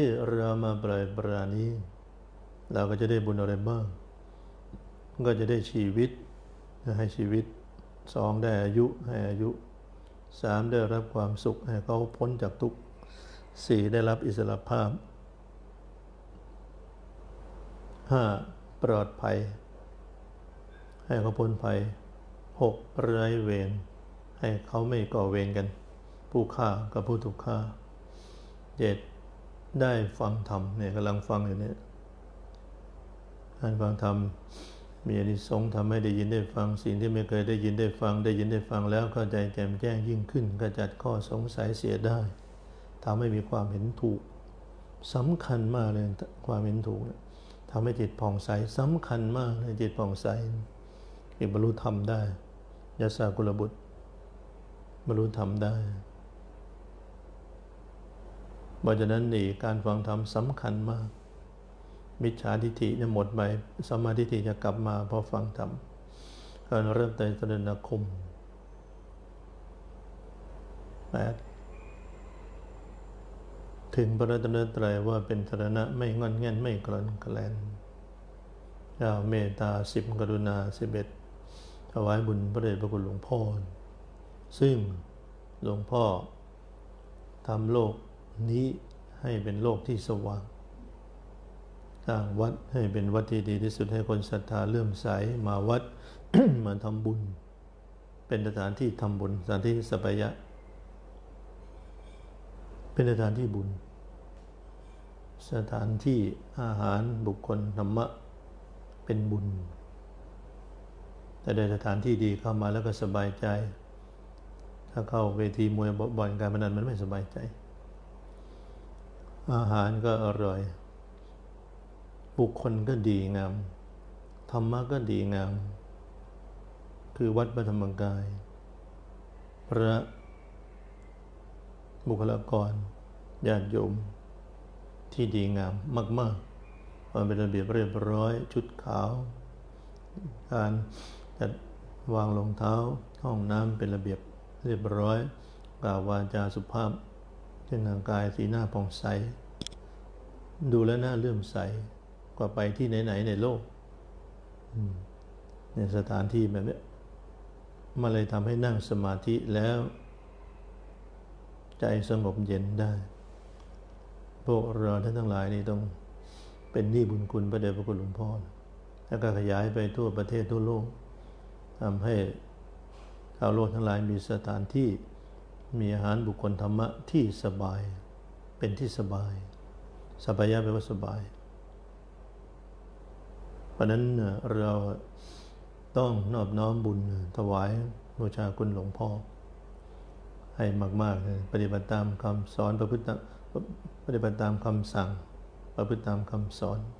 ที่เรามาปล่อยปรานี้ เราก็จะได้บุญอะไรบ้าง ก็จะได้ชีวิตให้ชีวิตสองได้อายุให้อายุสามได้รับความสุขให้เขาพ้นจากทุกข์สี่ได้รับอิสรภาพห้าปลอดภัย ให้เขาพ้นภัยหกไร้เวรให้เขาไม่ก่อเวรกัน ผู้ฆ่ากับผู้ถูกฆ่าเจ็ด ได้ฟังธรรมเนี่ยกำลังฟังอยู่เนี่ยการฟังธรรมมีอนิสงส์ทำให้ได้ยินได้ฟังสิ่งที่ไม่เคยได้ยินได้ฟัง ได้ยินได้ฟังแล้วเข้าใจแจ่มแจ้งยิ่งขึ้นกระจัดข้อสงสัยเสียได้ทำให้มีความเห็นถูกสำคัญมากเลยความเห็นถูกทำให้จิตผ่องใสสำคัญมากเลยจิตผ่องใสอิบรรลุธรรมได้ยศากุลบุตรบรรลุธรรมได้ เพราะฉะนั้นนี่การฟังธรรมสำคัญมาก มิจฉาทิฏฐิเนี่ยหมดไปสมาธิฏฐิจะกลับมาพอฟังธรรมการเริ่มแต่ตรณคมแปดถึงพระรัตนตรัยว่าเป็นสรณะไม่งอนแง่นไม่กลอนแกลนเจ้าเมตตาสิบกรุณาสิบเอ็ดถวายบุญพระเดชพระคุณหลวงพ่อ ซึ่งหลวงพ่อทำโลก นี้ให้เป็นโลกที่สว่างสร้างวัดให้เป็นวัดที่ดีที่สุดให้คนศรัทธาเลื่อมใสมาวัด มาทำบุญ เป็นสถานที่ทำบุญสถานที่สปายะ เป็นสถานที่บุญ สถานที่อาหารบุคคลธรรมะเป็นบุญ แต่ได้สถานที่ดีเข้ามาแล้วก็สบายใจ ถ้าเข้าเวทีมวยบ่อนการพนันมันไม่สบายใจ อาหารก็อร่อย บุคคลก็ดีงาม ธรรมะก็ดีงาม คือวัดพระธรรมกาย พระบุคลากรญาติโยม ที่ดีงามมากๆความเป็นระเบียบเรียบร้อยชุดขาว การจัดวางรองเท้า ห้องน้ำเป็นระเบียบเรียบร้อยกล่าววาจาสุภาพ เช่นทางกายสีหน้าผ่องใส ดูแลหน้าเลื่อมใสกว่าไปที่ไหนๆในโลกในสถานที่แบบนี้มาเลยทำให้นั่งสมาธิแล้ว ใจสงบเย็นได้ พวกเราท่านทั้งหลายนี่ต้องเป็นหนี้บุญคุณพระเดชพระคุณหลวงพ่อ แล้วก็ขยายไปทั่วประเทศทั่วโลกทำให้ชาวโลกทั้งหลายมีสถานที่ มีอาหารบุคคลธรรมะที่สบาย เป็นที่สบาย สบายะแปลว่าสบาย เพราะนั้นเราต้องนอบน้อมบุญถวายบูชาคุณหลวงพ่อ ให้มากๆเลยปฏิบัติตามคำสอนประพฤติปฏิบัติตามคำสั่ง ประพฤติตามคำสอน